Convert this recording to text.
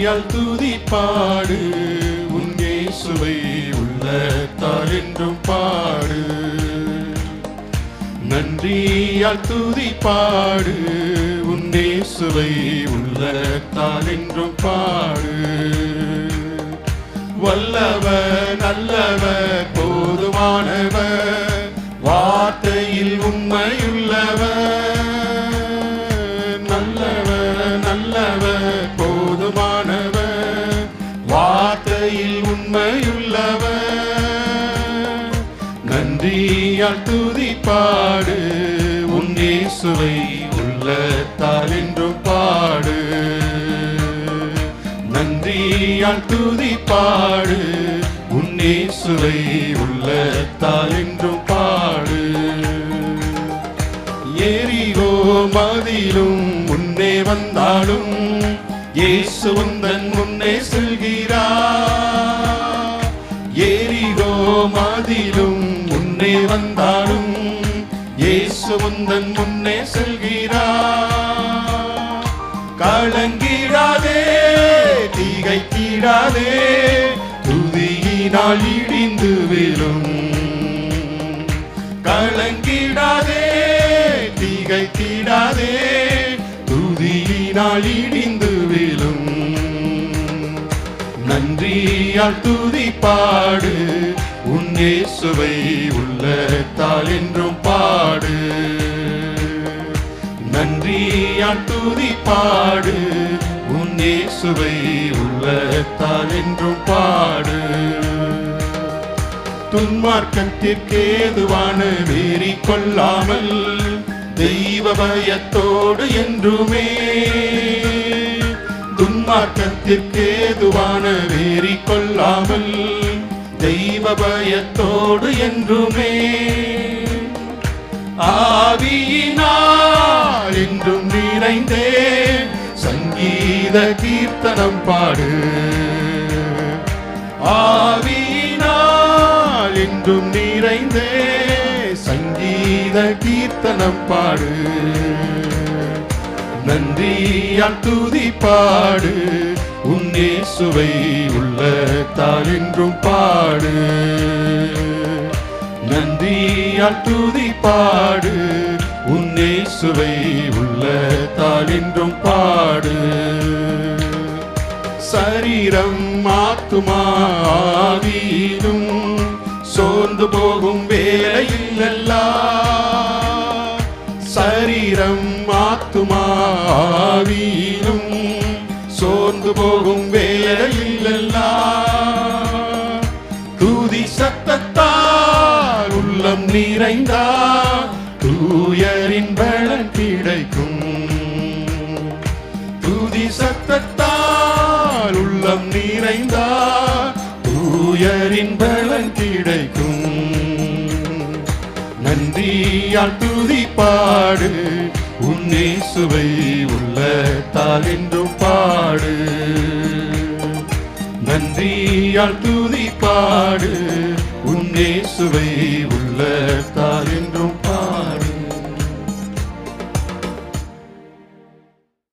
நன்றியால் துதி பாடு உன் இயேசுவை உள்ளத்தால் என்றும் பாடு. நன்றியால் துதி பாடு உன் இயேசுவை உள்ளத்தால் என்றும் பாடு. வல்லவர் நல்லவர் போதுமானவர் வார்த்தையில் உண்மை உண்மையுள்ளவர் நன்றியால் துதி பாடு உன் இயேசுவை உள்ளத்தால் என்றும் பாடு. நன்றியால் துதி பாடு உன் இயேசுவை உள்ளத்தால் என்றும் பாடு. ஏரிகோ மதிலும் முன்னே வந்தாலும் இயேசு உந்தன் முன்னே செல்கிறார். எரிகோ மாதிலும் முன்னே வந்தாலும் இயேசு முந்தன் முன்னே செல்கிறார். தீகை திகைத்திடாதே துதியினால் இடிந்து விழும். களங்கிடாதே தீகை திகைத்திடாதே துதியினால் இடிந்து விழும். நன்றியால் துதி பாடு. உன்னே சுவை உள்ளத்தால் என்றும் பாடு. நன்றியால் துதி பாடு. உன்னே சுவை உள்ளத்தால் என்றும் பாடு. துன்மார்க்கத்திற்கேதுவான வேறி கொள்ளாமல் தெய்வ பயத்தோடு என்றுமே துன்மார்க்கத்திற்கேதுவான வேறி கொள்ளாமல் தெய்வ பயத்தோடு என்றுமே. ஆவியினார் என்றும் நிறைந்தே சங்கீத கீர்த்தனம் பாடு. ஆவியினால் என்றும் நிறைந்தே சங்கீத கீர்த்தனம் பாடு. நன்றியால் துதி பாடு. உன்னே சுவை உள்ளத்தால் என்றும் பாடு. நன்றியால் துதி பாடு. உன்னே சுவை உள்ளத்தால் என்றும் பாடு. சரீரம் ஆத்துமாவீனும் சோர்ந்து போகும் வேலையில் எல்லாம் ஆத்துமாவீனும் சோர்ந்து போகும் வேலையில்லெல்லாம் தூதி சத்தத்தால் உள்ளம் நிறைந்தால் தூயரின் பலன் கிடைக்கும். தூதி சத்தத்தால் உள்ளம் நிறைந்தால் தூயரின் பலன் கிடைக்கும். நன்றியால் துதி பாடு உன்னே சுவை உள்ள என்றும் பாடு. நன்றியால் துதி பாடு உன்னே சுவை உள்ள என்றும்